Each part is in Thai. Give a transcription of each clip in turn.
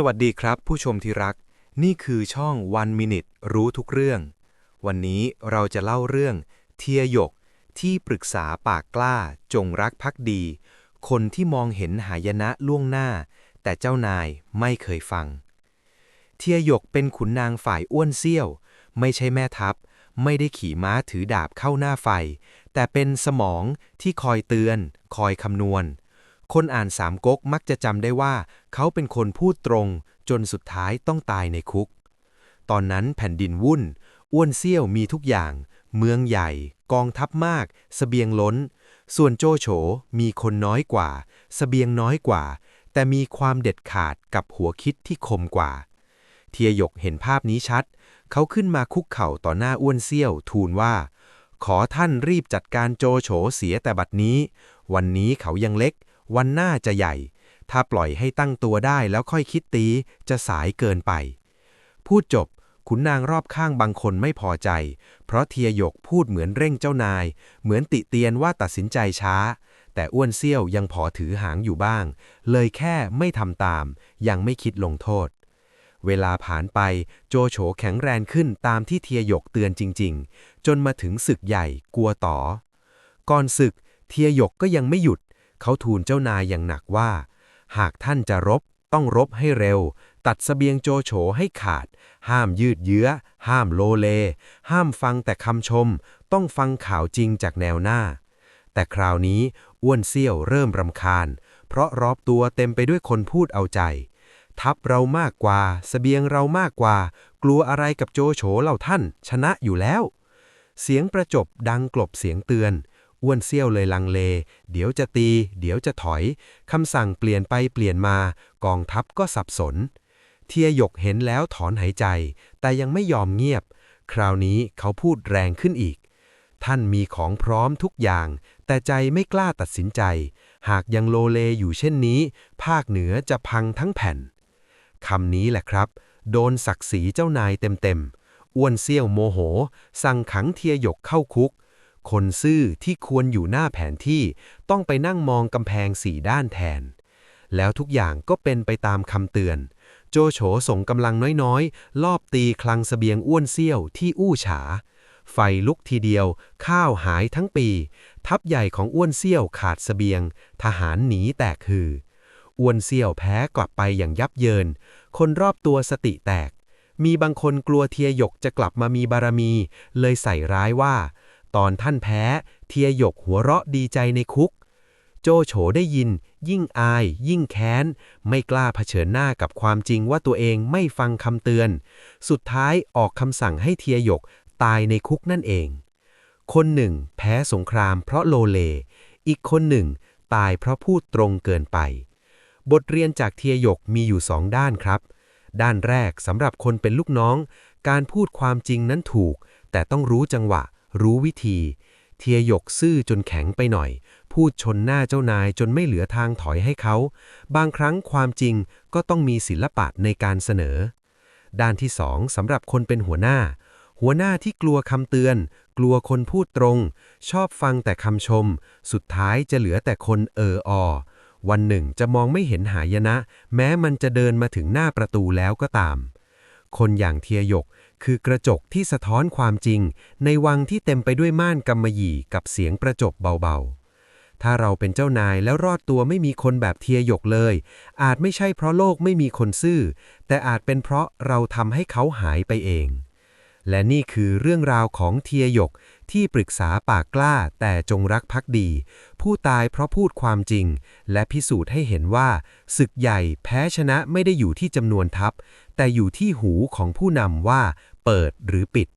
สวัสดีครับ ผู้ชมที่รัก นี่คือช่อง One Minute รู้ทุกเรื่อง วันนี้เราจะเล่าเรื่อง เทียหยก ที่ปรึกษาปากกล้า จงรักภักดี คนที่มองเห็นหายนะล่วงหน้า แต่เจ้านายไม่เคยฟัง เทียหยกเป็นขุนนางฝ่ายอ้วนเซี่ยว ไม่ใช่แม่ทัพ ไม่ได้ขี่ม้าถือดาบเข้าหน้าไฟ แต่เป็นสมองที่คอยเตือน คอยคำนวณ คนอ่านสามก๊กมักจะจำได้ว่า เขาเป็นคนพูดตรง จนสุดท้ายต้องตายในคุก ตอนนั้นแผ่นดินวุ่น อ้วนเซี่ยวมีทุกอย่าง เมืองใหญ่ กองทัพมากสเสบียงล้น ส่วนโจโฉมีคนน้อยกว่าสเสบียงน้อยกว่า แต่มีความเด็ดขาดกับหัวคิดที่คมกว่า เทียยกเห็นภาพนี้ชัด เขาขึ้นมาคุกเข่าต่อหน้าอ้วนเซี่ยวทูลว่า ขอท่านรีบจัดการโจโฉเสียแต่บัดนี้ วันนี้เขายังเล็ก วันหน้าจะใหญ่ ถ้าปล่อยให้ตั้งตัวได้แล้วค่อยคิดตี จะสายเกินไป พูดจบ ขุนนางรอบข้างบางคนไม่พอใจ เพราะเทียยกพูดเหมือนเร่งเจ้านาย เหมือนติเตียนว่าตัดสินใจช้า แต่อ้วนเซี่ยวยังพอถือหางอยู่บ้าง เลยแค่ไม่ทำตาม ยังไม่คิดลงโทษเวลาผ่านไปโจโฉแข็งแรงขึ้นตามที่เทียหยกเตือนจริง ๆ จนมาถึงศึกใหญ่กลัวต่อ ก่อนศึกเทียหยกก็ยังไม่หยุด เขาทูลเจ้านายอย่างหนักว่า หากท่านจะรบ ต้องรบให้เร็ว ตัดสเสบียงโจโฉให้ขาด ห้ามยืดเยื้อ ห้ามโลเล ห้ามฟังแต่คำชม ต้องฟังข่าวจริงจากแนวหน้า แต่คราวนี้อ้วนเซี่ยวเริ่มรำคาญ เพราะรอบตัวเต็มไปด้วยคนพูดเอาใจ ทัพเรามากกว่าสเสบียงเรามากกว่า กลัวอะไรกับโจโฉเหล่าท่าน ชนะอยู่แล้ว เสียงประจบดังกลบเสียงเตือน อ้วนเซี่ยวเลยลังเล เดี๋ยวจะตี เดี๋ยวจะถอย คำสั่งเปลี่ยนไปเปลี่ยนมา กองทัพก็สับสน เทียหยกเห็นแล้วถอนหายใจ แต่ยังไม่ยอมเงียบ คราวนี้เขาพูดแรงขึ้นอีก ท่านมีของพร้อมทุกอย่าง แต่ใจไม่กล้าตัดสินใจ หากยังโลเลอยู่เช่นนี้ ภาคเหนือจะพังทั้งแผ่นคำนี้แหละครับ โดนศักดิ์ศรีเจ้านายเต็มๆอ้วนเซี่ยวโมโห สั่งขังเทียหยกเข้าคุก คนซื่อที่ควรอยู่หน้าแผนที่ต้องไปนั่งมองกำแพงสี่ด้านแทน แล้วทุกอย่างก็เป็นไปตามคำเตือน โจโฉส่งกำลังน้อยๆ ลอบตีคลังสเสบียงอ้วนเซี่ยวที่อู้ฉา ไฟลุกทีเดียว ข้าวหายทั้งปี ทัพใหญ่ของอ้วนเซี่ยวขาดสเสบียง ทหารหนีแตกคือ อ้วนเซี่ยวแพ้กลับไปอย่างยับเยิน คนรอบตัวสติแตก มีบางคนกลัวเทียหยกจะกลับมามีบารมี เลยใส่ร้ายว่า ตอนท่านแพ้ เทียหยกหัวเราะดีใจในคุก โจโฉได้ยิน ยิ่งอาย ยิ่งแค้น ไม่กล้าเผชิญหน้ากับความจริงว่าตัวเองไม่ฟังคำเตือน สุดท้ายออกคำสั่งให้เทียหยกตายในคุกนั่นเอง คนหนึ่ง แพ้สงครามเพราะโลเล อีกคนหนึ่ง ตายเพราะพูดตรงเกินไป บทเรียนจากเทียหยกมีอยู่สองด้านครับ ด้านแรกสำหรับคนเป็นลูกน้อง การพูดความจริงนั้นถูก แต่ต้องรู้จังหวะ รู้วิธี เทียหยกซื่อจนแข็งไปหน่อย พูดชนหน้าเจ้านายจนไม่เหลือทางถอยให้เขา บางครั้งความจริงก็ต้องมีศิลปะในการเสนอ ด้านที่สองสำหรับคนเป็นหัวหน้า หัวหน้าที่กลัวคำเตือน กลัวคนพูดตรง ชอบฟังแต่คำชม สุดท้ายจะเหลือแต่คนเอออวันหนึ่งจะมองไม่เห็นหายนะ แม้มันจะเดินมาถึงหน้าประตูแล้วก็ตาม คนอย่างเทียยก คือกระจกที่สะท้อนความจริง ในวังที่เต็มไปด้วยม่านกำมะหยี่กับเสียงประจบเบาๆ ถ้าเราเป็นเจ้านายแล้วรอดตัวไม่มีคนแบบเทียหยกเลย อาจไม่ใช่เพราะโลกไม่มีคนซื่อ แต่อาจเป็นเพราะเราทำให้เขาหายไปเอง และนี่คือเรื่องราวของเทียหยก ที่ปรึกษาปากกล้าแต่จงรักภักดี ผู้ตายเพราะพูดความจริง และพิสูจน์ให้เห็นว่าศึกใหญ่แพ้ชนะไม่ได้อยู่ที่จำนวนทัพ แต่อยู่ที่หูของผู้นำว่าเปิดหรือปิด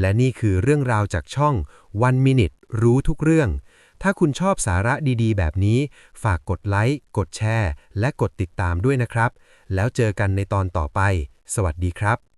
และนี่คือเรื่องราวจากช่อง One Minute รู้ทุกเรื่อง ถ้าคุณชอบสาระดีๆ แบบนี้ ฝากกดไลค์ กดแชร์ และกดติดตามด้วยนะครับ แล้วเจอกันในตอนต่อไป สวัสดีครับ